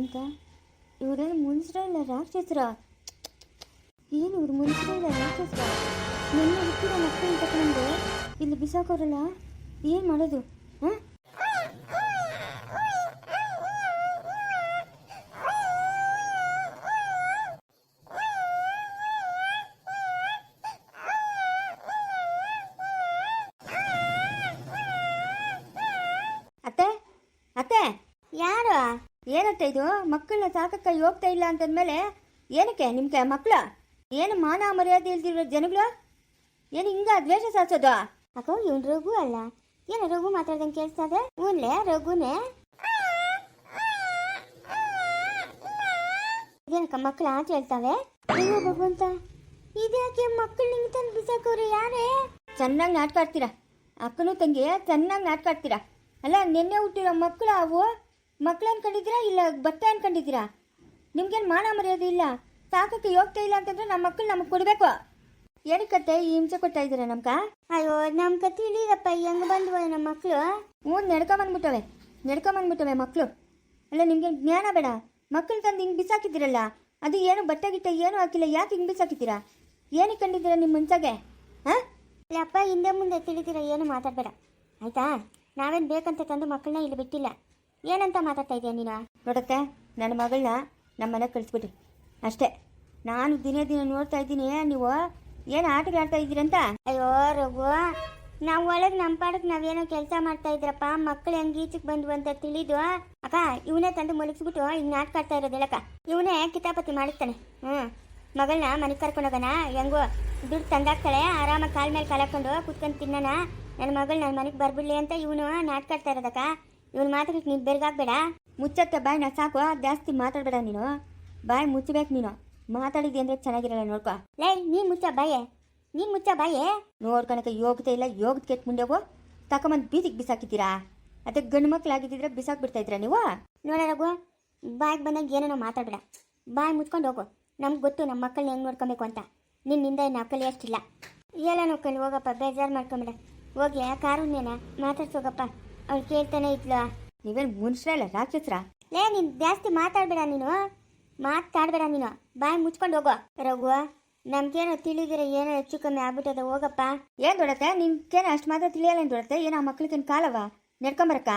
ಅಯ್ಯೋ ಇವರೆಲ್ಲ ಮುನ್ಸ್ರ ಇಲ್ಲ ರಾಕ್ಷಸರ? ಏನು ಇವ್ರು ಮುನ್ಸ್ರಲ್ಲ ರಾಕ್ಷಸರ? ನಿನ್ನೆ ಹುಟ್ಟಿರೋ ಮಕ್ಕಳನ್ನ ತಗೊಂಡು ಇಲ್ಲಿ ಬಿಸಾಕೋರಲ್ಲ? ಏನು ಮಾಡೋದು? ಏನತ್ತೆ ಇದು ಮಕ್ಕಳನ್ನ ಸಾಕಕ್ಕ ಹೋಗ್ತಾ ಇಲ್ಲ ಅಂತಂದ್ಮೇಲೆ ಏನಕ್ಕೆ ನಿಮ್ಗೆ ಮಕ್ಕಳ ಏನು ಮಾನ ಮರ್ಯಾದೆ ಇಲ್ದಿರೋ ಜನಗಳು? ಏನು ಹಿಂಗ ದ್ವೇಷ ಸಾಧಿಸೋದು ಅಕ್ಕ ಇವ್ನು ರಘು ಅಲ್ಲ. ಏನು ರಘು ಮಾತಾಡ್ದಂಗೆ ಕೇಳಿಸ್ತದೆ ಇವನ್ಲೇ ರಘುನೇ? ಏನಕ್ಕ ಮಕ್ಕಳು ಆಟ ಹೇಳ್ತಾವೆ ಅಯ್ಯೋ ಭಗವಂತ ಇದ್ಯಾಕೆ ಮಕ್ಕಳು ನಿಂಗೆ ತಂದು ಬಿಸಾಕೋರು ಯಾರೇ? ಚೆನ್ನಾಗಿ ನಾಟಕ ಆಡ್ತೀರಾ? ಅಕ್ಕನೂ ತಂಗಿ ಚೆನ್ನಾಗಿ ನಾಟಕ ಆಡ್ತೀರಾ? ಅಲ್ಲ ನಿನ್ನೆ ಹುಟ್ಟಿರೋ ಮಕ್ಕಳು ಅವು? ಮಕ್ಕಳು ಅನ್ಕೊಂಡಿದ್ದೀರಾ ಇಲ್ಲ ಬಟ್ಟೆ ಅನ್ಕೊಂಡಿದ್ದೀರಾ? ನಿಮ್ಗೇನು ಮಾನ ಮರ್ಯಾದೆ ಇಲ್ಲ? ಸಾಕಕ್ಕೆ ಯೋಗ್ಯತೆ ಇಲ್ಲ ಅಂತಂದ್ರೆ ನಮ್ಮ ಮಕ್ಕಳು ನಮಗೆ ಕೊಡಬೇಕು. ಏನಕ್ಕತ್ತೆ ಈ ಹಿಂಸೆ ಕೊಡ್ತಾ ಇದ್ದೀರಾ ನಮ್ಕ ಅಯ್ಯೋ ನಮ್ಕ ತಿಳಿದಪ್ಪ ಹೆಂಗೆ ಬಂದ್ವ ನಮ್ಮ ಮಕ್ಕಳು ಹ್ಞೂ ನಡ್ಕೊಂಬಂದ್ಬಿಟ್ಟವೆ. ನಡ್ಕೊಂಬಂದ್ಬಿಟ್ಟವೆ ಮಕ್ಕಳು ಅಲ್ಲ ನಿಮಗೆ ಜ್ಞಾನ ಬೇಡ? ಮಕ್ಕಳು ತಂದು ಹಿಂಗೆ ಬಿಸಾಕಿದ್ದೀರಲ್ಲ ಅದು ಏನು ಬಟ್ಟೆ ಗಿಟ್ಟೆ ಏನು ಹಾಕಿಲ್ಲ ಯಾಕೆ ಹಿಂಗೆ ಬಿಸಾಕಿದ್ದೀರಾ? ಏನು ಕಂಡಿದ್ದೀರಾ ನಿಮ್ಮ ಮುಂಚೆಗೆ ಹಾಂ? ಅಪ್ಪ ಹಿಂದೆ ಮುಂದೆ ತಿಳಿದಿರ ಏನು ಮಾತಾಡಬೇಡ. ಆಯ್ತಾ? ನಾವೇನು ಬೇಕಂತ ತಂದು ಮಕ್ಕಳನ್ನ ಇಲ್ಲಿ ಬಿಟ್ಟಿಲ್ಲ. ಏನಂತ ಮಾತಾಡ್ತಾ ಇದೆಯಾ ನೀನು? ನೋಡತ್ತೆ ನನ್ನ ಮಗಳನ್ನ ನಮ್ಮ ಮನೆಗೆ ಕಳಿಸ್ಬಿಟ್ರಿ. ಅಷ್ಟೇ. ನಾನು ದಿನೇ ದಿನ ನೋಡ್ತಾ ಇದ್ದೀನಿ ನೀವು ಏನು ಆಟಗಳಾಡ್ತಾ ಇದ್ದೀರಂತ ಅಯ್ಯೋ ರಘು ನಾವು ಒಳಗೆ ನಮ್ಮ ಪಾಡಕ್ಕೆ ನಾವೇನೋ ಕೆಲಸ ಮಾಡ್ತಾ ಇದ್ರಪ್ಪ ಮಕ್ಕಳು ಹೆಂಗೆ ಈಚಕ್ಕೆ ಬಂದ್ವು ಅಂತ ತಿಳಿದು ಅಕ್ಕ ಇವನೇ ತಂದು ಮುಳುಗಿಸ್ಬಿಟ್ಟು ಹಿಂಗೆ ನಾಟಕ ಆಡ್ತಾ ಇರೋದು ಹೇಳಕ್ಕ. ಇವನೇ ಕಿತಾಪತಿ ಮಾಡಿಸ್ತಾನೆ. ಹ್ಞೂ ಮಗಳನ್ನ ಮನೆಗೆ ಕರ್ಕೊಂಡೋಗೋಣ ಹೆಂಗೋ ದುಡ್ಡು ತಂದಾಕ್ತಾಳೆ ಆರಾಮಾಗಿ ಕಾಲ ಮೇಲೆ ಕಾಲಾಕೊಂಡು ಕುತ್ಕೊಂಡು ತಿನ್ನೋಣ. ನನ್ನ ಮಗಳು ನನ್ನ ಮನೆಗೆ ಬರ್ಬಿಡ್ಲಿ ಅಂತ ಇವನು ನಾಟಕ ಆಡ್ತಾ ಇರೋದಕ್ಕ. ಇವನು ಮಾತಾಡಕ್ಕೆ ನೀನು ಬೆರ್ಗಾಕ್ಬೇಡ ಮುಚ್ಚತ್ತೆ, ಬಾಯ್ ನಾ ಸಾಕು. ಜಾಸ್ತಿ ಮಾತಾಡಬೇಡ ನೀನು. ಬಾಯ್, ಮುಚ್ಚಬೇಕು ನೀನು. ಮಾತಾಡಿದ್ದೆ ಅಂದ್ರೆ ಚೆನ್ನಾಗಿರಲ್ಲ ನೋಡ್ಕೊ. ಲೈ, ನೀನು ಮುಚ್ಚ ಬಾಯೇ. ನೀನು ಮುಚ್ಚ ಬಾಯೇ. ನೋಡ್ಕೊಳಕ್ಕೆ ಯೋಗ್ಯತೆ ಇಲ್ಲ ಯೋಗದ ಕೆತ್ ಮುಂಡೆವು ತಕೊಂಬಂದು ಬೀದಿಗೆ ಬಿಸಾಕಿದ್ದೀರಾ? ಅದಕ್ಕೆ ಗಂಡು ಮಕ್ಳಾಗಿದ್ದಿದ್ರೆ ಬಿಸಾಕ್ ಬಿಡ್ತಾ ಇದ್ದೀರಾ ನೀವು? ನೋಡೋಣ ಬಾಯ್ಗೆ ಬಂದಾಗ ಏನೇನೋ ಮಾತಾಡಬೇಡ. ಬಾಯಿ ಮುಚ್ಕೊಂಡು ಹೋಗು. ನಮ್ಗೆ ಗೊತ್ತು ನಮ್ಮ ಮಕ್ಕಳನ್ನ ಹೆಂಗೆ ನೋಡ್ಕೊಬೇಕು ಅಂತ. ನಿನ್ನಿಂದ ಏನು ಅಕ್ಕಲಿ ಅಷ್ಟಿಲ್ಲ. ಎಲ್ಲ ನೋಡ್ಕೊಂಡು ಹೋಗಪ್ಪ, ಬೇಜಾರು ಮಾಡ್ಕೊಂಬೇಡ. ಹೋಗಿ ಕಾರುಣ್ಯನ? ಮಾತಾಡ್ಸೋಗಪ್ಪ ಅವ್ಳು ಕೇಳ್ತಾನೆ ಇದ್ಲು. ನೀವೇನು ಮುನ್ಸ್ರಲ್ಲ ರಾಕ್ಷಸ್ರ? ಲೇ ನೀನು ಜಾಸ್ತಿ ಮಾತಾಡಬೇಡ ನೀನು. ಮಾತಾಡಬೇಡ ನೀನು. ಬಾಯಿ ಮುಚ್ಕೊಂಡು ಹೋಗೋ. ರಘು ನಮ್ಗೇನೋ ತಿಳಿದಿರ ಏನೋ ಹೆಚ್ಚು ಕಮ್ಮಿ ಆಗ್ಬಿಟ್ಟದ ಹೋಗಪ್ಪ. ಏನ್ ದೊಡತ್ತೆ? ನಿನ್ಗೇನು ಅಷ್ಟು ಮಾತ್ರ ತಿಳಿಯಲ್ಲ ಏನು ದೊಡತ್ತೆ? ಏನೋ ಆ ಮಕ್ಳಿಗೇನು ಕಾಲವ? ನಡ್ಕೊಂಬರಕ್ಕ.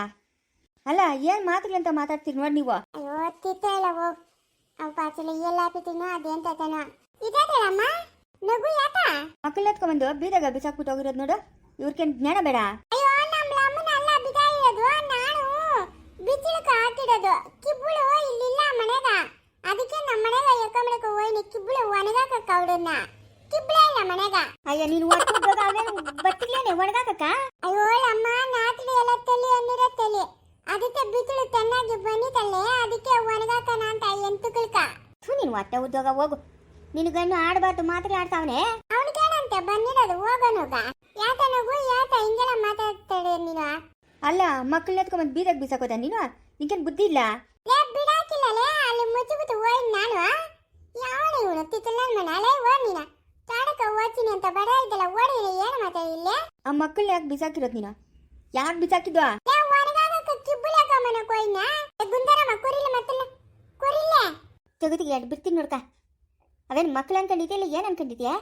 ಅಲ್ಲ ಏನ್ ಅಂತ ಮಾತಾಡ್ತೀನಿ ನೋಡಿ ನೀವು? ಅಯ್ಯೋ ತಿತ್ತ ಇಲ್ಲ ಹೋಗ್. ಅವ್ ಪಾಚಲ ಎಲ್ಲ ಹಾಕಿತೀನೋ ಅದೇಂತ ತನ ಇದೇತಳಮ್ಮ ನಗು ಯಾಕ? ಮಕ್ಕಳು ಎತ್ಕೊಂಡ್ಬಂದು ಬೀದಾಗ ಬಿಸಾಕ್ಬಿಟ್ಟು ಹೋಗಿರೋದು ನೋಡು. ಇವ್ರಿಗೇನು ಜ್ಞಾನ ಬೇಡ ಅಯ್ಯೋ ನಮ್ಮ ಅಮ್ಮನ ಅಲ್ಲ ಬಿದಾಯಿರೋದು ನಾನು ಬಿಸಿಲಕ ಹಾಕಿಡೋದು ಕಿಬ್ಬುಳು ಇಲ್ಲಿಲ್ಲ ಮನೆಗ. ಅದಕ್ಕೆ ನಮ್ಮ ಮನೆಗ ಎಕ್ಕಮಡಕ ಹೋಯ್ನಿ ಕಿಬ್ಬುಳು ಒಣಗಾಕ ಕೌಡನ್ನ ಕಿಬ್ಬುಳೆ ಇಲ್ಲ ಮನೆಗ. ಅಯ್ಯ ನೀನು ಒಟ್ಟು ಬಟ್ಟಿಲೇನೆ ಒಣಗಾಕಕ್ಕ? ಅಯ್ಯೋ ಅಮ್ಮ ನಾತಿಡಿ ಎಲ್ಲ ತಲೆ ಅನ್ನಿರೋ ತಲೆ. ಅದಕ್ಕೆ ಬಿಸಿಲು ಚೆನ್ನಾಗಿ ಬಂದಿತ್ತಲ್ಲೇ ಅದಕ್ಕೆ ಒಣಗಾಕನ ಅಂತ ಎಂತುಕಳ್ಕ ಥು ನೀನು ಹೊಟ್ಟೆ ಉದ್ಯೋಗ ಹೋಗು. ನಿನಗನ್ನು ಆಡಬಾರ್ದು ಮಾತ್ರ ಆಡ್ತಾವನೆ. ಅವನಿಗೇನಂತೆ ಬಂದಿರೋದು ಹೋಗೋನುಗ. ಯಾತ ನಗು ಯಾತ ಹಿಂಗೆಲ್ಲ ಮಾತಾಡ್ತಾಳೆ ನೀನು. ಅಲ್ಲ ಮಕ್ಕಳನ್ನ ಎತ್ಕೊಂಬಂದು ಬೀದಾಗ ಬಿಸಾಕೋದ ನೀನು? ನಿಂಗೇನು ಬುದ್ಧಿ ಇಲ್ಲ? ಲೇ ಬಿಡಾಕಿಲ್ಲಲೇ ಅಲ್ಲಿ ಮುಚ್ಚಿಬಿಟ್ಟು ಹೋಯ್ ನಾನು ಯಾವಳ ಇವನು ತಿತ್ತಲ ಮನೆ ಅಲೇ ನೀನ. ತಾಡಕ ಓದ್ತೀನಿ ಅಂತ ಬಡ ಇದ್ದಲ್ಲ ಓಡಿ ಏನು ಮಾತಾಡಿಲ್ಲ ಆ ಮಕ್ಕಳನ್ನ ಯಾಕೆ ಬಿಸಾಕಿರೋದು ನೀನು? ಯಾಕೆ ಬಿಸಾಕಿದ್ವಾ? ಲೇ ಒಣಗಾಗಕ ಕಿಬ್ಬುಲಕ ಮನ ಕೊಯ್ನ? ಗುಂದರಮ್ಮ ಕೊರಿಲ್ಲ ಮತ್ತಲ್ಲ ಕೊರಿಲ್ಲ? ತೆಗೆದಿಗೆ ಎರಡು ಬಿಡ್ತೀನಿ ನೋಡ್ಕ. ಅವೇನು ಮಕ್ಳು ಅನ್ಕೊಂಡಿದ್ಯಾ ಇಲ್ಲ ಏನು ಅನ್ಕೊಂಡಿದ್ಯಾ?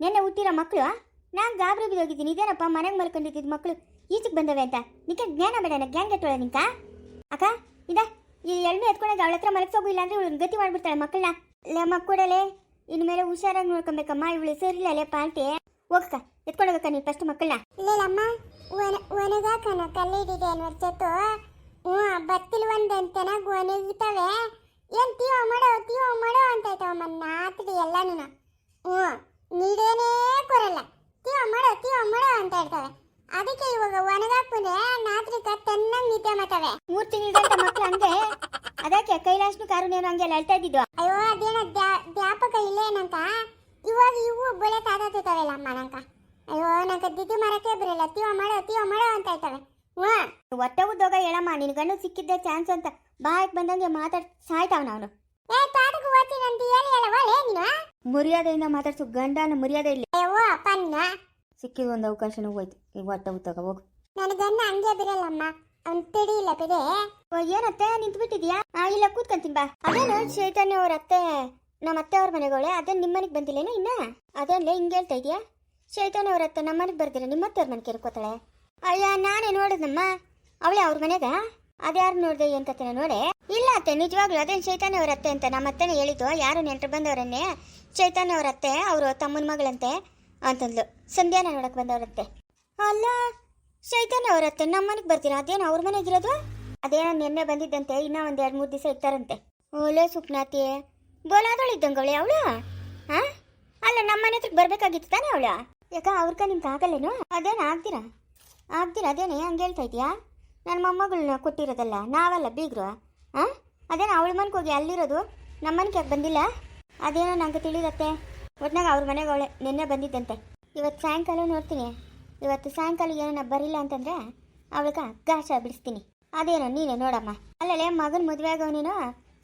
ನೆನ್ನೆ ಹುಟ್ಟಿರೋ ಮಕ್ಕಳು ನಾನು ಗಾಬರಿ ಬಿದ್ದೋಗಿದ್ದೀನಿ ಇದೇನಪ್ಪ ಮನೆಗೆ ಮಲ್ಕೊಂಡಿದ್ದಿದ್ದು ಮಕ್ಕಳು ಈಚೆಗೆ ಬಂದವೆ ಅಂತ. ನಿಂಗೆ ಜ್ಞಾನ ಬೇಡ ಗ್ಯಾಂಗ್ ಕೆಟ್ಟೋಳ ನಿಂಕ ಅಕ್ಕ, ಇದ, ಈ ಎಳ್ಳು ಎತ್ಕೊಂಡಾಗ ಅವಳ ಹತ್ರ ಮಲಗಿಸೋಗು ಇಲ್ಲ ಅಂದ್ರೆ ಇವಳು ಗತಿ ಮಾಡ್ಬಿಡ್ತಾಳೆ ಮಕ್ಕಳನ್ನ. ಲೇ ಮಕ್ಕಳಲೆ ಇನ್ಮೇಲೆ ಹುಷಾರಾಗಿ ನೋಡ್ಕೊಬೇಕಮ್ಮ, ಇವಳು ಸರಿಲ್ಲ ಲೇ ಪಾಲ್ಟಿ ಹೋಗಕ್ಕ ಎತ್ಕೊಂಡೋಗಕ್ಕ ನೀನು ಫಸ್ಟ್ ಮಕ್ಕಳನ್ನ. ಇಲ್ಲಮ್ಮ ಒಣ ಒಣಗಾಕನ ಕಲ್ಲಿಡಿದೆ ಅನ್ನೋರ್ಚತ್ತು ಹ್ಞೂ, ಬತ್ತಿಲ್ ಒಂದಂತನ ಒಣಗಿತವೆ ಏನ್ ತೀವ ಮಾಡೋ ತೀವ ಮಾಡೋ ಅಂತ ಐತವಮ್ಮ ನಾತಿಡಿ ನೀನು ಹ್ಞೂ, ನೀಡೇನೇ ಕೊರಲ್ಲ. ತೀವ ಮಾಡೋ ತೀವ ಮಾಡೋ ಅಂತ ಇರ್ತವೆ ಅದಕ್ಕೆ ಇವಾಗ ಒಣಗಾಕ್ಬಿಟ್ರೆ ನಾತ್ರಿಕ ತನ್ನಂಗ್ ನಿದ್ದೆ ಮಾಡ್ತವೆ ಮೂರು ತಿಂಗಳ ಮಕ್ಕಳು ಹಂಗೆ ಅದಕ್ಕೆ ಕೈಲಾಶ್ನು ಕಾರುಣ್ಯನು ಹಂಗೆ ಅಳ್ತಾ ಇದ್ದಿದ್ದು. ಅಯ್ಯೋ ಅದೇನ ವ್ಯಾಪಕ ಇಲ್ಲ ಇಲ್ಲೇನಂತ? ಇವಾಗ ಇವು ಬೆಳೆ ತಾತಾತಿರ್ತಾವೆಲ್ಲ ಅಮ್ಮ ನಂಕ? ಅಯ್ಯೋ ನಂಗೆ ದಿದ್ದು ಮರಕ್ಕೆ ಬರಲ್ಲ. ತೀವ ಮಾಡೋ ತೀವ ಮಾಡೋ ಅಂತ ಹೇಳ್ತವೆ. ಹ್ಞೂ ಹೊಟ್ಟೆ ಉದ್ದೋಗ ಹೇಳಮ್ಮ ನಿನ್ ಗಂಡು ಸಿಕ್ಕಿದ್ದೆ ಚಾನ್ಸ್ ಅಂತ ಬಾಯಕ್ ಬಂದಂಗೆ ಮಾತಾಡ್ ಸಾಯ್ತಾವನ ಅವನು. ಏ ತಾಟಕ ಓದ್ತೀನಿ ಅಂತ ಹೇಳಿ ಒಳ್ಳೆ ನೀನು ಮರ್ಯಾದೆಯಿಂದ ಮಾತಾಡ್ಸು ಗಂಡನ ಮರ್ಯಾದೆ ಇಲ್ಲ. ಅಯ್ಯೋ ಪನ್ನ ಸಿಕ್ಕಿದ ಒಂದು ಅವಕಾಶನೂ ಹೋಯ್ತು ಈಗ ಹೊಟ್ಟೆ ಉತ್ತೋಗ ಹೋಗು. ನನಗನ್ನ ಹಂಗೆ ಬಿರಲ್ಲಮ್ಮ ಅವ್ನ್ ತಡಿಯಿಲ್ಲ ಬಿಡೆ. ಓ, ಏನತ್ತೆ ನಿಂತ್ಬಿಟ್ಟಿದ್ಯಾ? ಆ ಇಲ್ಲ ಕೂತ್ಕೊಂತೀನಿ ಬಾ ಅದೇನು ಚೈತನ್ಯ ಅವ್ರ ಅತ್ತೆ ನಮ್ಮ ಅತ್ತೆ ಅವ್ರ ಮನೆಗಳೇ. ಅದೇ ನಿಮ್ಮ ಮನೆಗೆ ಬಂದಿಲ್ಲೇನು ಇನ್ನ? ಅದನ್ನೇ ಹಿಂಗೆ ಹೇಳ್ತಾ ಇದೀಯಾ? ಚೈತನ್ಯ ಅವ್ರ ಅತ್ತೆ ನಮ್ಮ ಮನೆಗೆ ಬರ್ದಿಲ್ಲ ನಿಮ್ಮ ಅತ್ತೆ ಅವ್ರ ಮನೆ ಕೇಳ್ಕೊತಾಳೆ ಅಯ್ಯ ನಾನೇ ನೋಡಿದ್ನಮ್ಮ ಅವಳೆ ಅವ್ರ ಮನೆಗ? ಅದ್ಯಾರು ನೋಡ್ದೆ ಏನ್ ಕತೆನ ನೋಡೆ? ಇಲ್ಲ ಅತ್ತೆ ನಿಜವಾಗ್ಲೂ ಅದೇ ಚೈತನ್ಯ ಅವ್ರ ಅತ್ತೆ ಅಂತ ನಮ್ಮ ಅತ್ತೆನೇ ಹೇಳಿದ್ದು ಯಾರು ನೆಂಟ್ರು ಬಂದವರನ್ನೇ? ಚೈತನ್ಯ ಅವ್ರ ಅತ್ತೆ ಅವರು ತಮ್ಮನ ಮಗಳಂತೆ ಅಂತಂದ್ಲು. ಸಂಧ್ಯಾನ ನೋಡಕ್ ಬಂದವರತ್ತೆ. ಅಲ್ಲ ಚೈತನ್ಯ ಅವರತ್ತೆ ನಮ್ಮ ಮನೆಗೆ ಬರ್ತೀರಾ? ಅದೇನು ಅವ್ರ ಮನೆಗಿರೋದು ಅದೇನೋ ನಿನ್ನೆ ಬಂದಿದ್ದಂತೆ, ಇನ್ನ ಒಂದು ಎರಡು ಮೂರು ದಿವಸ ಇರ್ತಾರಂತೆ. ಓಲೆ ಸುಪ್ನಾತಿ ಬೋಲಾದಳು ಇದ್ದಂಗವಳೆ ಅವಳು? ಹಾ ಅಲ್ಲ ನಮ್ಮ ಮನೆ ಹತ್ರಕ್ಕೆ ಬರ್ಬೇಕಾಗಿತ್ತು ತಾನೇ ಅವಳ? ಯಾಕ ಅವ್ರಕ ನಿಮ್ಗೆ ಆಗಲ್ಲೇನು? ಅದೇನು, ಆಗ್ತೀರಾ? ಆಗ್ತೀರಾ, ಅದೇನೇ, ಹಂಗೆ ಹೇಳ್ತಾ ಇದೀಯಾ ನನ್ನ ಮೊಮ್ಮಗಳನ್ನ ಕೊಟ್ಟಿರೋದಲ್ಲ, ನಾವಲ್ಲ ಬೀಗ್ರು ಹಾಂ ಅದೇನೋ ಅವಳ ಮನೆಗೆ ಹೋಗಿ ಅಲ್ಲಿರೋದು? ನಮ್ಮ ಮನೆಗೆ ಯಾಕೆ ಬಂದಿಲ್ಲ? ಅದೇನೋ ನಂಗೆ ತಿಳಿದತ್ತೆ ಒಟ್ನಾಗ ಅವ್ರ ಮನೆಗೆ ಅವಳೆ ನಿನ್ನೆ ಬಂದಿದ್ದಂತೆ. ಇವತ್ತು ಸಾಯಂಕಾಲ ನೋಡ್ತೀನಿ. ಇವತ್ತು ಸಾಯಂಕಾಲ ಏನನ್ನ ಬರಿಲ್ಲ ಅಂತಂದ್ರೆ ಅವಳಿಗೆ ಗಾಶ ಬಿಡಿಸ್ತೀನಿ. ಅದೇನೋ ನೀನೆ ನೋಡಮ್ಮ. ಅಲ್ಲಲ್ಲೇ ಮಗನ ಮದುವೆ ಆಗವನೇನು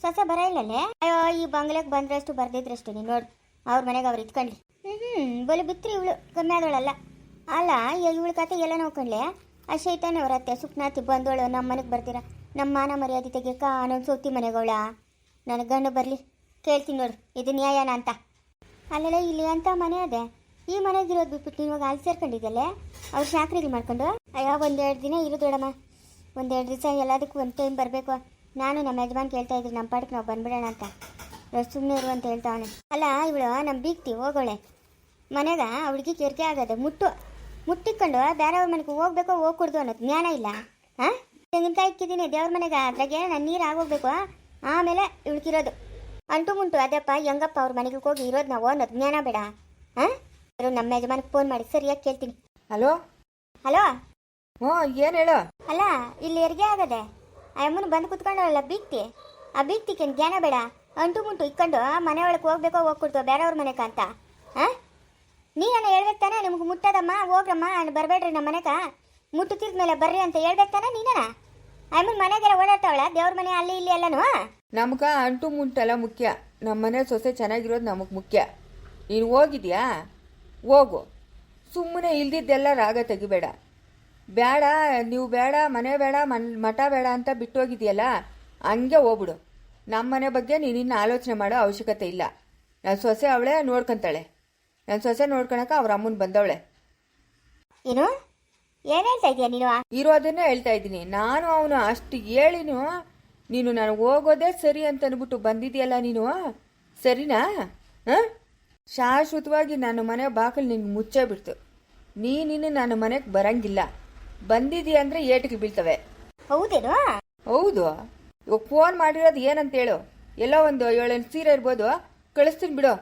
ಸೊಸೆ ಬರ ಇಲ್ಲಲ್ಲೇ? ಅಯ್ಯೋ, ಈ ಬಂಗ್ಲೆಗೆ ಬಂದ್ರಷ್ಟು ಬರ್ದಿದ್ರಷ್ಟು ನೀನು ನೋಡು. ಅವ್ರ ಮನೆಗೆ ಅವ್ರು ಇಟ್ಕೊಂಡ್ಲಿ ಹ್ಞೂ ಬಲು ಬಿತ್ರಿ ಇವಳು. ಕಮ್ಮಿ ಆದವಳಲ್ಲ ಅಲ್ಲ ಇವಳ ಕತೆ ಎಲ್ಲ ನೋಡ್ಕೊಂಡ್ಲೆ ಆ ಶೈತಾನ ಅವ್ರ ಅತ್ತೆ ಸುಪ್ನಾತಿ ಬಂದವಳು ನಮ್ಮ ಮನೆಗೆ ಬರ್ತೀರ? ನಮ್ಮ ಮಾನ ಮರ್ಯಾದೆ ತೆಗಿಯಕ್ಕ ಅನ್ನೊಂದು ಸೋತಿ ಮನೆಗೋಳ ನನಗೆ ಗಂಡು ಬರಲಿ. ಕೇಳ್ತೀನಿ ನೋಡು, ಇದು ನ್ಯಾಯನ ಅಂತ. ಅಲ್ಲೆಲ್ಲ, ಇಲ್ಲಿ ಅಂತ ಮನೆ ಅದೇ. ಈ ಮನೆಗಿರೋದು ಬಿಟ್ಬಿಟ್ಟು ಇವಾಗ ಅಲ್ಲಿ ಸೇರ್ಕೊಂಡಿದ್ದಲ್ಲೇ ಅವ್ರು ಶಾಕ್ರಿಗೆ ಮಾಡ್ಕೊಂಡು? ಅಯ್ಯೋ, ಒಂದೆರಡು ದಿನ ಇರು ದೊಡಮ್ಮ. ಒಂದೆರಡು ದಿವಸ ಎಲ್ಲದಕ್ಕೂ ಒಂದು ಟೈಮ್ ಬರಬೇಕು. ನಾನು ನಮ್ಮ ಯಜಮಾನ್ ಕೇಳ್ತಾ ಇದ್ರು, ನಮ್ಮ ಪಾಡಕ್ಕೆ ನಾವು ಬಂದ್ಬಿಡೋಣ ಅಂತ. ಸುಮ್ಮನೆ ಇರು ಅಂತ ಹೇಳ್ತಾವನೆ ಅಲ್ಲ, ಇವಳು ನಮ್ಮ ಬೀಗ್ತಿ, ಹೋಗೋಳೆ. ಮನೆಗ ಅವಳಿಗೆ ಕೆರ್ಕೆ ಆಗೋದು ಮುಟ್ಟು, ಮುಟ್ಟಿಕೊಂಡು ಬೇರೆಯವ್ರ ಮನೆಗೆ ಹೋಗ್ಬೇಕೋ, ಹೋಗ್ಕೊಡ್ದು ಅನ್ನೋದು ಜ್ಞಾನ ಇಲ್ಲ ಹಾಂ ತೆಂಗಿನಕಾಯಿ ಇಕ್ಕಿದ್ದೀನಿ, ದೇವ್ರ ಮನೆಗೆ ಅದ್ರಾಗೆ ನಾನು ನೀರು ಆಗೋಗ್ಬೇಕು ಆಮೇಲೆ ಇವಳಿಗಿರೋದು ಅಂಟು ಮುಂಟು ಅದಪ್ಪ ಹೆಂಗಪ್ಪ ಅವ್ರ ಮನೆಗೆ ಹೋಗಿ ಇರೋದು ನಾವು ಅನ್ನೋದು ಜ್ಞಾನ ಬೇಡ ಹಾಂ ನಮ್ಮ ಯಜಮಾನಿಗೆ ಫೋನ್ ಮಾಡಿ. ಸರಿಯಾಗಿ ಕೇಳ್ತೀನಿ? ಹಲೋ? ಹಲೋ? ಹ್ಞೂ ಏನು ಹೇಳು? ಅಲ್ಲ ಇಲ್ಲಿ ಹೆರಿಗೆ ಆಗದೆ. ಆ ಅಮ್ಮನ ಬಂದು ಕುತ್ಕೊಂಡವಲ್ಲ ಬೀಗ್ತಿ. ಆ ಬೀಗ್ತಿಕೇನು ಜ್ಞಾನ ಬೇಡ? ಅಂಟು ಮುಂಟು ಇಕ್ಕೊಂಡು ಮನೆ ಒಳಗೆ ಹೋಗ್ಬೇಕೋ ಹೋಗ್ಕೊಡ್ತು ಬೇರೆಯವ್ರ ಮನೆ ಅಂತ? ಹಾಂ? ನೀನ ಹೇಳ್ಬೇಕು ತಾನೆ ನಿಮ್ಗೆ ಮುಟ್ಟದಮ್ಮ ಹೋಗ್ರಮ್ಮ ಬರಬೇಡ್ರಿ ನಮ್ಮ ಮನೆಗ ತಿರ್ದ ಮೇಲೆ ಬರ್ರಿ ಅಂತ ಹೇಳ್ಬೇಕು ತಾನೆ ನೀನ ಅಮ್ಮನ ಮನೆಗೆಲ್ಲ ಓಡಾಡ್ತಾವಳ ದೇವ್ರ ಮನೆ ಅಲ್ಲಿ ಇಲ್ಲಿ ಎಲ್ಲನೂ? ನಮ್ಗೆ ಅಂಟು ಮುಂಟೆಲ್ಲ ಮುಖ್ಯ. ನಮ್ಮ ಮನೆ ಸೊಸೆ ಚೆನ್ನಾಗಿರೋದು ನಮಗೆ ಮುಖ್ಯ. ನೀನು ಹೋಗಿದ್ಯಾ? ಹೋಗು. ಸುಮ್ಮನೆ ಇಲ್ದಿದ್ದೆಲ್ಲ ರಾಗ ತೆಗಿಬೇಡ. ಬೇಡ ನೀವು ಬೇಡ ಮನೆ ಬೇಡ ಮನ್ ಮಠ ಬೇಡ ಅಂತ ಬಿಟ್ಟು ಹೋಗಿದ್ಯಲ್ಲ ಹಂಗೆ ಹೋಗ್ಬಿಡು. ನಮ್ಮ ಮನೆ ಬಗ್ಗೆ ನೀನಿನ್ನ ಆಲೋಚನೆ ಮಾಡೋ ಅವಶ್ಯಕತೆ ಇಲ್ಲ. ನನ್ನ ಸೊಸೆ ಅವಳೇ ನೋಡ್ಕೊಂತಾಳೆ. ನನ್ನ ಸೊಸೆ ನೋಡ್ಕೊಳಕ್ಕೆ ಅವ್ರ ಅಮ್ಮನ ಬಂದವಳೆ. ಏನು? ಏನು ಹೇಳ್ತಾ ಇದೀಯ ನೀನು? ಇರೋದನ್ನೇ ಹೇಳ್ತಾ ಇದ್ದೀನಿ. ನಾನು ಅವನು ಅಷ್ಟು ಹೇಳಿನು ನೀನು ನನಗೆ ಹೋಗೋದೇ ಸರಿ ಅಂತ ಅಂದ್ಬಿಟ್ಟು ಬಂದಿದೆಯಲ್ಲ ನೀನು? ಸರಿನಾ? ಹಾಂ? ಶಾಶ್ವತವಾಗಿ ನನ್ನ ಮನೆ ಬಾಕಲು ನಿಂಗೆ ಮುಚ್ಚೇ ಬಿಡ್ತು. ನೀನಿನ್ನು ನನ್ನ ಮನೆಗೆ ಬರಂಗಿಲ್ಲ. ಬಂದಿದೀಯ ಅಂದರೆ ಏಟಿಗೆ ಬೀಳ್ತವೆ. ಹೌದೇನು? ಹೌದು. ಇವಾಗ ಫೋನ್ ಮಾಡಿರೋದು ಏನಂತ ಹೇಳು. ಎಲ್ಲೋ ಒಂದು ಏಳೆಂಟು ಸೀರೆ ಇರ್ಬೋದು. ಕಳಿಸ್ತೀನಿ ಬಿಡು.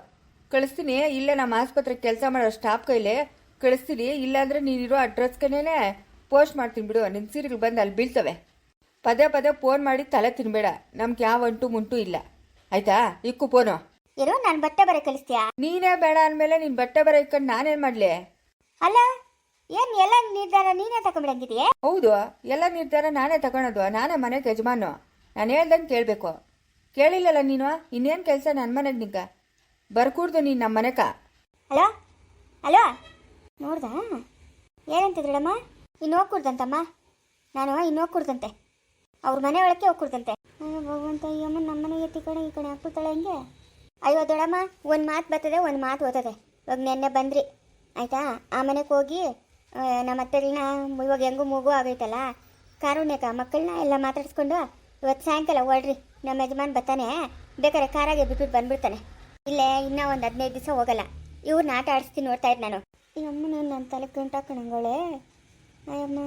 ಕಳಿಸ್ತೀನಿ. ಇಲ್ಲೇ ನಮ್ಮ ಆಸ್ಪತ್ರೆಗೆ ಕೆಲಸ ಮಾಡೋ ಸ್ಟಾಫ್ ಕೈಲಿ ಕಳಿಸ್ತೀನಿ. ಇಲ್ಲಾಂದ್ರೆ ನೀನಿರೋ ಅಡ್ರೆಸ್ಗೇನೆ ಪೋಸ್ಟ್ ಮಾಡ್ತೀನಿ ಬಿಡು. ನಿನ್ನ ಸೀರೆಗಳು ಬಂದು ಅಲ್ಲಿ ಬೀಳ್ತವೆ. ಪದೇ ಪದೇ ಫೋನ್ ಮಾಡಿ ತಲೆ ತಿನ್ಬೇಡ. ನಮ್ಗೆ ಯಾವ ಅಂಟು ಮುಂಟು ಇಲ್ಲ. ಆಯ್ತಾ? ಇಕ್ಕು ಫೋನು ಏನು ನಾನು ಬಟ್ಟೆ ಬರೆ ಕಲಿಸ್ತೀಯಾ ನೀನೇ ಬೇಡ ಅಂದ್ಮೇಲೆ ನೀನು ಬಟ್ಟೆ ಬರ ಇಕ್ಕೊಂಡ್ ನಾನೇನು ಮಾಡ್ಲಿ? ಅಲ್ಲ ಏನ್ ಎಲ್ಲ ನಿರ್ಧಾರ ನೀನೇ ತಗೊಂಬಿಡಂಗಿದೆಯೇ ಹೌದು ಎಲ್ಲ ನಿರ್ಧಾರ ನಾನೇ ತಗೊಳೋದು ನಾನೇ ಮನೆಗೆ ಯಜಮಾನು. ನಾನು ಹೇಳ್ದಂಗೆ ಕೇಳಬೇಕು. ಕೇಳಿಲ್ಲಲ್ಲ ನೀನು? ಇನ್ನೇನು ಕೆಲಸ ನನ್ನ ಮನೆಗೆ ನಿಂಗ? ಬರ್ಕೂಡ್ದು ನೀನು ನಮ್ಮ ಮನೆಕ. Hello hello ನೋಡ್ದಾ? ಏನಂತಿದ್ರಡಮ್ಮ ಇನ್ನು ಹೋಗ್ಕೊಡ್ದಂತಮ್ಮ? ನಾನು ಇನ್ನು ಹೋಗ್ಕೊಡ್ದಂತೆ. ಅವ್ರ ಮನೆ ಒಳಕ್ಕೆ ಹೋಗ್ಕೊಡ್ದಂತೆ. ಭಗವಂತ ಈ ಅಮ್ಮ ನಮ್ಮ ಮನೆಗೆ ಎತ್ತಿ ಕಡೆ ಈ ಕಡೆ ಹಾಕ್ಬಿಡ್ತಾಳೆ ಹಿಂಗೆ. ಅಯ್ಯೋ ದೊಡಮ್ಮ, ಒಂದು ಮಾತು ಬರ್ತದೆ, ಒಂದು ಮಾತು ಓದ್ತದೆ ಇವಾಗ ನೆನ್ನೆ ಬಂದ್ರಿ, ಆಯಿತಾ? ಆ ಮನೆಗೆ ಹೋಗಿ ನಮ್ಮ ಅತ್ತೆಗಳನ್ನ ಇವಾಗ ಹೆಂಗೂ ಮೂಗು ಆಗೈತಲ್ಲ ಕಾರುಣ್ಯಕ ಮಕ್ಕಳನ್ನ ಎಲ್ಲ ಮಾತಾಡಿಸ್ಕೊಂಡು ಇವತ್ತು ಸಾಯಂಕಾಲ ಹೊಡ್ರಿ ನಮ್ಮ ಯಜಮಾನ್ ಬರ್ತಾನೆ, ಬೇಕಾದ್ರೆ ಕಾರಾಗೆ ಬಿಟ್ಬಿಟ್ಟು ಬಂದ್ಬಿಡ್ತಾನೆ. ಇಲ್ಲೇ ಇನ್ನೂ ಒಂದು ಹದಿನೈದು ದಿವಸ ಹೋಗಲ್ಲ. ಇವ್ರನ್ನ ಆಟ ಆಡಿಸ್ತೀನಿ ನೋಡ್ತಾ ಇದ್ದೆ ನಾನು. ಈ ಅಮ್ಮನ ನನ್ನ ತಲೆ ಗಂಟಾಕಣಂಗೋಳೆ ಅಯ್ಯಮ್ಮ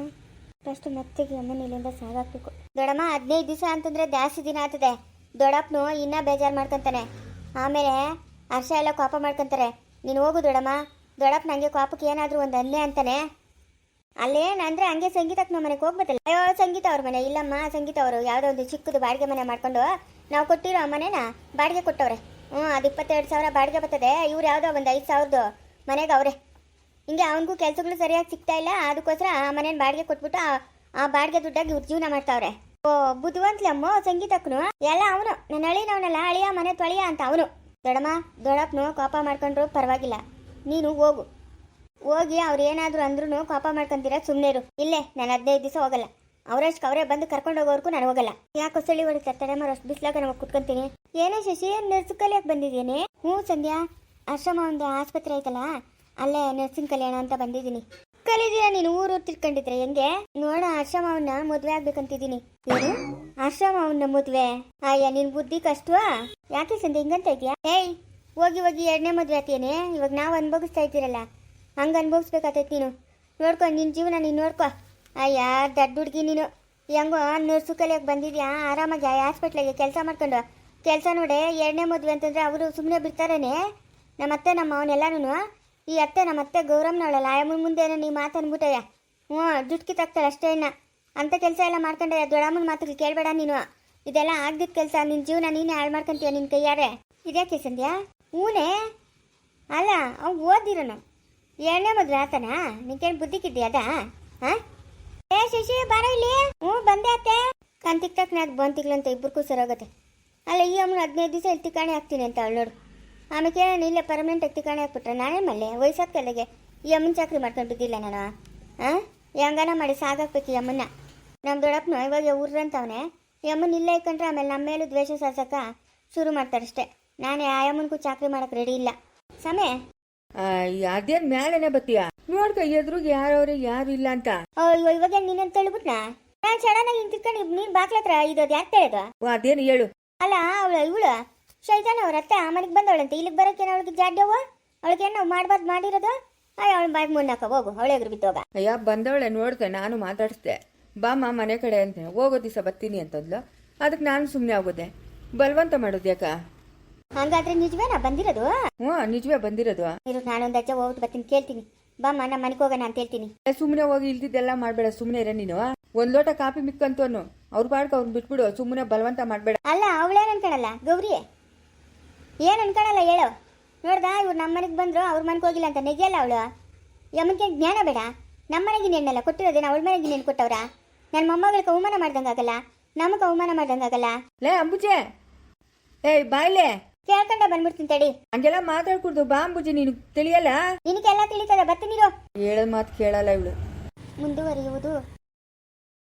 ಫಸ್ಟ್ ಮತ್ತಿಗೆ ಅಮ್ಮನ ಇಲ್ಲಿಂದ ಸಾಗಾಕ್ಬೇಕು ದೊಡಮ್ಮ, ಹದಿನೈದು ದಿವಸ ಅಂತಂದ್ರೆ ಜಾಸ್ತಿ ದಿನ ಆಗ್ತದೆ. ದೊಡ್ಡಪ್ಪನು ಇನ್ನೂ ಬೇಜಾರು ಮಾಡ್ಕೊಂತಾನೆ. ಆಮೇಲೆ ಹರ್ಷ ಎಲ್ಲ ಕೋಪ ಮಾಡ್ಕೊಂತಾರೆ. ನೀನು ಹೋಗು ದೊಡಮ್ಮ. ದೊಡಪ್ಪ ನನಗೆ ಕೋಪಕ್ಕೆ ಏನಾದರೂ ಒಂದು ಅನ್ನೆ ಅಂತಾನೆ. ಅಲ್ಲೇನಂದ್ರೆ ಹಂಗೆ ಸಂಗೀತಕ್ಕೆ ನಮ್ಮ ಮನೆಗೆ ಹೋಗ್ಬೇಕಲ್ಲ. ಅಯ್ಯೋ, ಸಂಗೀತ ಅವ್ರ ಮನೆ. ಇಲ್ಲಮ್ಮ, ಸಂಗೀತ ಅವರು ಯಾವುದೋ ಒಂದು ಚಿಕ್ಕದು ಬಾಡಿಗೆ ಮನೆ ಮಾಡ್ಕೊಂಡು ನಾವು ಕೊಟ್ಟಿರೋ ಮನೆನ ಬಾಡಿಗೆ ಕೊಟ್ಟವ್ರೆ. ಹ್ಞೂ ಅದು ಇಪ್ಪತ್ತೆರಡು ಸಾವಿರ ಬಾಡಿಗೆ ಬರ್ತದೆ. ಇವ್ರು ಯಾವುದೋ ಒಂದು ಐದು ಸಾವಿರದ್ದು ಮನೆಗೆ ಅವರೇ. ಹಿಂಗೆ ಅವನಿಗೂ ಕೆಲಸಗಳು ಸರಿಯಾಗಿ ಸಿಗ್ತಾ ಇಲ್ಲ. ಅದಕ್ಕೋಸ್ಕರ ಆ ಮನೇನ ಬಾಡಿಗೆ ಕೊಟ್ಬಿಟ್ಟು ಆ ಬಾಡಿಗೆ ದುಡ್ಡಾಗಿ ಇವ್ರು ಜೀವನ ಮಾಡ್ತಾವ್ರೆ. ಓ ಬುದ್ಧಿವಂತ್ಲಮ್ಮ ಸಂಗೀತಕ್ಕನು? ಎಲ್ಲ ಅವನು. ನನ್ನ ಅಳಿನವನಲ್ಲ ಅಳಿಯ ಮನೆ ತೊಳಿಯ ಅಂತ ಅವನು. ದೊಡಮ್ಮ ದೊಡಪ್ಪನು ಕೋಪ ಮಾಡ್ಕೊಂಡ್ರು ಪರವಾಗಿಲ್ಲ. ನೀನು ಹೋಗು. ಹೋಗಿ ಅವ್ರು ಏನಾದ್ರು ಅಂದ್ರೂ ಕೋಪ ಮಾಡ್ಕೊಂತೀರ ಸುಮ್ಮನೆ ಇರು ಇಲ್ಲೇ, ನಾನು ಹದಿನೈದು ದಿವಸ ಹೋಗಲ್ಲ. ಅವರಷ್ಟು ಅವರೇ ಬಂದು ಕರ್ಕೊಂಡು ಹೋಗೋವರೆಗೂ ನಾನು ಹೋಗಲ್ಲ. ಯಾಕೆ ಚಳಿ ಹೊಡಿತಾರೆ ತಡಮ್ಮ ಅಷ್ಟು ಬಿಸ್ಲಾಗ ನಾವು ಕುತ್ಕೊಂತೀನಿ. ಏನೇ ಶಶಿ ನರ್ಸಿಂಗ್ ಕಲಿಯಕ್ಕೆ ಬಂದಿದ್ದೀನಿ ಹ್ಞೂ ಸಂಧ್ಯಾ. ಆಶ್ರಮ ಒಂದು ಆಸ್ಪತ್ರೆ ಐತಲ್ಲ, ಅಲ್ಲೇ ನರ್ಸಿಂಗ್ ಕಲ್ಯಾಣ ಅಂತ ಬಂದಿದ್ದೀನಿ. ಕಲಿದೀಯ ನೀನು? ಊರು ತಿರ್ಕೊಂಡಿದ್ರೆ ಹೆಂಗೆ? ನೋಡ ಆಶ್ರಮವನ್ನ ಮದ್ವೆ ಆಗ್ಬೇಕಂತಿದ್ದೀನಿ. ಏನು? ಆಶ್ರಮವನ್ನ ಮದ್ವೆ? ಅಯ್ಯ, ನಿನ್ ಬುದ್ಧಿ ಕಷ್ಟವಾ? ಯಾಕೆ ಸಂದಿ ಹಿಂಗಂತ ಇದ್ಯಾ ಏಯ್, ಹೋಗಿ ಹೋಗಿ ಎರಡನೇ ಮದ್ವೆ ಆತೇನೆ ಇವಾಗ ನಾವು ಅನ್ಭವಿಸ್ತಾ ಇದ್ದೀರಲ್ಲ, ಹಂಗೆ ಅನ್ಭವಿಸ್ಬೇಕಾತೈತಿ ನೀನು. ನೋಡ್ಕೊ ನಿನ್ನ ಜೀವನ ನೀನು ನೋಡ್ಕೊ. ಅಯ್ಯ, ದಡ್ಡ ಹುಡುಗಿ ನೀನು. ಹೆಂಗೋ ನರ್ಸು ಕಲಿಯಕ್ಕೆ ಬಂದಿದ್ಯಾ? ಆರಾಮಾಗಿ ಹಾಸ್ಪಿಟ್ಲಿಗೆ ಕೆಲಸ ಮಾಡ್ಕೊಂಡು. ಕೆಲಸ ನೋಡೆ, ಎರಡನೇ ಮದುವೆ ಅಂತಂದ್ರೆ ಅವರು ಸುಮ್ಮನೆ ಬಿಡ್ತಾರೇನೆ? ನಮ್ಮ ಅತ್ತೆ ನಮ್ಮ ಅವನೆಲ್ಲನೂ ಈ ಅತ್ತೆ ನಮ್ಮ ಅತ್ತೆ ಗೌರಮ್ನವಳಲ್ಲ. ಆಯಮ್ಮನ ಮುಂದೆನೇ ನೀ ಮಾತನ್ಬಿಟ್ಟಯ್ಯ ಹ್ಞೂ ದುಡ್ಡು ಕಿತ್ತಾಕ್ತಾರೆ ಅಷ್ಟೇ ಇನ್ನ. ಅಂಥ ಕೆಲಸ ಎಲ್ಲ ಮಾಡ್ಕೊಂಡೆ ದೊಡಮ್ಮನ ಮಾತುಗಳು ಕೇಳಬೇಡ ನೀನು. ಇದೆಲ್ಲ ಆಗ್ದಿದ್ದ ಕೆಲಸ. ನಿನ್ನ ಜೀವನ ನೀನೇ ಹಾಳು ಮಾಡ್ಕೊಂತೀಯ ನಿನ್ನ ಕೈಯಾರೆ ಇದ್ಯಾಕೆ ಸಂಧ್ಯಾ? ಹೂನೇ? ಅಲ್ಲ ಅವ್ನು ಓದಿರೋನು. ಎರಡನೇ ಮದುವೆ ಆತನ? ಬುದ್ಧಿ ಬುದ್ಧಿಗಿದ್ಯಾ ಅದಾ? ಹಾಂ? ಏ ಶಶಿ, ಬಾರ ಇಲ್ಲಿ. ಹ್ಞೂ, ಬಂದೆ ಅತ್ತೆ. ಕಂತಿಕ್ ತಕ್ಕ ನಾಲ್ಕು ಬಂತಿಗ್ಲಂತ ಇಬ್ಬರು ಇಬ್ಬರಿಗೂ ಸರೋಗತ್ತೆ ಅಲ್ಲ, ಈ ಅಮ್ಮನ ಹದಿನೈದು ದಿವಸ ಇಲ್ಲಿ ತಿಕ್ಕಾಣೆ ಹಾಕ್ತೀನಿ ಅಂತ ಅವಳು ನೋಡು. ಆಮೇಲೆ ಕೇಳೋಣ ಇಲ್ಲೇ ಪರ್ಮನೆಂಟ್ ಆಗಿ ತಿಕಾಣಿ ಹಾಕ್ಬಿಟ್ರೆ ನಾನೇ ಮಲ್ಲೆ? ವಯಸ್ಸಾದ ಕಲೆಗೆ ಈ ಅಮ್ಮನ ಚಾಕ್ರಿ ಮಾಡ್ಕೊಂಡು ಬಿದ್ದಿಲ್ಲ ನಾನು. ಹಾಂ ಹೆಂಗನ ಮಾಡಿ ಸಾಗಾಕ್ಬೇಕು ಈ ಅಮ್ಮನ್ನ. ನಮ್ಮ ದೊಡ್ಡಪ್ಪನು ಇವಾಗ ಊರ್ರಂತವನೆ. ಈ ಅಮ್ಮನ ಇಲ್ಲೇ ಇಕ್ಕಂಡ್ರೆ ಆಮೇಲೆ ನಮ್ಮ ಮೇಲೂ ದ್ವೇಷ ಸಾರ್ಸಕ್ಕ ಶುರು ಮಾಡ್ತಾರಷ್ಟೇ. ನಾನೇ ಆ ಅಮ್ಮನಿಗೂ ಚಾಕ್ರಿ ಮಾಡಕ್ಕೆ ರೆಡಿ ಇಲ್ಲ. ಸಮಯ ಅದೇನ್ ಮೇಲೆನೆ ಬತ್ತೀಯ? ನೋಡ್ಕ ಎದುರಿಗೆ ಯಾರವ್ರಿಗೆ ಯಾರು ಇಲ್ಲ ಅಂತ. ಅಯ್ಯೋ ಇವಾಗ ನೀನೇನು ತಳ್ಬಿಟ್ನಾ ನಾನು ಚೆನ್ನಾಗಿ ಹಿಂಗೆ ತಿಳ್ಕೊಂಡು ನೀನು ಬಾಕ್ಲ ಹತ್ರ ಇರೋದು ಯಾಕೆ ಹೇಳೋದು ಅದೇನು ಹೇಳು. ಅಲ್ಲ ಅವಳು ಇವಳು? ಶೈತಾನ ಅವ್ರ ಅತ್ತೆ ಆ ಮನೆಗೆ ಬಂದವಳಂತೆ. ಇಲ್ಲಿಗೆ ಬರೋಕೇನು ಅವಳಿಗೆ ಜಾಡ್ಯವ ಅವಳಿಗೆ ನಾವು ಮಾಡ್ಬಾರ್ದು ಮಾಡಿರೋದು? ಅಯ್ಯ ಅವಳು ಬಾಯ್ ಮುನ್ನಕ ಹೋಗು. ಅವಳೆ ಎದುರು ಬಿದ್ದೋಗ. ಅಯ್ಯ ಬಂದವಳೆ ನೋಡ್ದೆ ನಾನು ಮಾತಾಡಿಸ್ದೆ. ಬಾಮ್ಮ ಮನೆ ಕಡೆ ಅಂತ. ಹೋಗೋ ದಿವಸ ಬರ್ತೀನಿ ಅಂತಂದ್ಲು. ಅದಕ್ಕೆ ನಾನು ಸುಮ್ಮನೆ ಆಗೋದೆ ಬಲವಂತ ಮಾಡೋದು ಯಾಕ? ಹಂಗಾದ್ರೆ ನಿಜವೇನಾ? ಬಂದಿರೋದು? ಹ್ಞೂ ನಿಜವೇ ಬಂದಿರೋದು. ಇರು ನಾನೊಂದು ಅಜ್ಜ ಹೋಗ್ಬಿಟ್ಟು ಬರ್ತೀನಿ ಕೇಳ್ತೀನಿ. ಬಾಮ್ಮ ನಮ್ಮ ಮನೆಗೆ ಹೋಗೋಣ ಅಂತ ಹೇಳ್ತೀನಿ. ಸುಮ್ಮನೆ ಹೋಗಿ ಇಲ್ದಿದ್ದೆಲ್ಲ ಮಾಡಬೇಡ ಸುಮ್ಮನೆ ಇರ ನೀನು. ಒಂದ್ ಲೋಟ ಕಾಫಿ ಮಿಕ್ಕಂತವನು. ಅವ್ರ ಪಾಡ್ಕ ಅವ್ರನ್ನ ಬಿಟ್ಬಿಡು ಸುಮ್ಮನೆ ಬಲವಂತ ಮಾಡಬೇಡ. ಅಲ್ಲ ಅವಳೇನು ಅನ್ಕೊಳಲ್ಲ ಗೌರಿ ಏನು ಅನ್ಕೊಳಲ್ಲ ಹೇಳು. ನೋಡ್ದ ಇವ್ರು ನಮ್ಮ ಮನೆಗೆ ಬಂದ್ರು ಅವ್ರ ಮನೆಗೆ ಹೋಗಿಲ್ಲ ಅಂತ ನೆಗೆಯಲ್ಲ ಅವಳು. ಯಮ್ಮನಿಗೆ ಜ್ಞಾನ ಬೇಡ. ನಮ್ಮ ಮನೆಗೆ ನೆನ್ನಲ್ಲ ಕೊಟ್ಟಿರೋದೇನ ಅವಳ ಮನೆಗೆ ನೆನ್ ಕೊಟ್ಟವ್ರ? ನನ್ನ ಮೊಮ್ಮಗಳಿಗೆ ಅವಮಾನ ಮಾಡ್ದಂಗಾಗಲ್ಲ ನಮಗೆ ಅವಮಾನ ಮಾಡ್ದಂಗಾಗಲ್ಲ ಲೇ ಅಂಬುಜೆ! ಏಯ್ ಬಾಯ್ಲೆ! ಕೇಳ್ಕೊಂಡ ಬಂದ್ಬಿಡ್ತೀನಿ ತಡಿ. ಹಂಗೆಲ್ಲ ಮಾತಾಡ್ಕೊಡ್ದು ಬಾ ಅಂಬುಜೆ ನಿನಗೆ ತಿಳಿಯಲ್ಲ? ನಿನಗೆಲ್ಲ ತಿಳಿತದ ಬರ್ತೀನಿರೋ ಹೇಳೋ ಮಾತು ಕೇಳಲ್ಲ ಇವಳು. ಮುಂದುವರಿಯುವುದು.